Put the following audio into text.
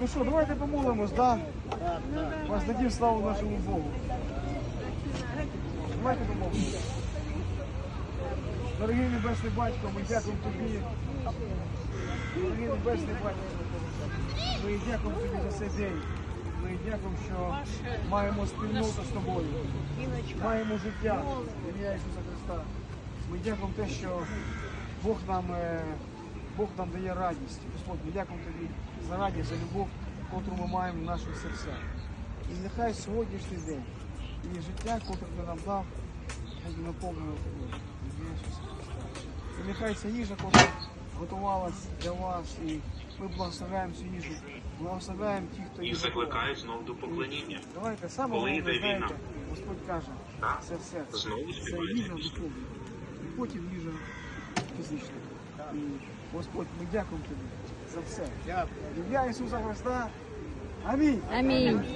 Ну що, давайте помолимось, да? Воздадим славу нашому Богу. Давайте помолимось. Дорогий Небесний Батько, ми дякуємо тобі. Дорогий Небесний Батько, ми дякуємо тобі за цей день. Ми дякуємо, що маємо спільноту з тобою. Маємо життя ім'я Ісуса Христа. Ми дякуємо те, що Бог нам, е, Бог нам дає радість. Господь, ми дякуємо тобі за радість, за любов, яку ми маємо в наших серцях. І нехай сьогоднішній день і життя, яке ти нам дав, буде наповнено тобою. В ім'я Ісуса Христа. І нехай ця їжа, яка готувалась для вас, і ми благословляємо цю їжу, благословляємо тих, хто її Їх готував. закликають знов до поклоніння. Давайте саме Коли головне, йде знаєте, війна. Господь каже, Так. це все. Знову Це співають їжа пісню. духовна. І потім їжа фізична. І Господь, ми дякуємо тобі за все. Ім'я Ісуса Христа. Амінь. Амінь.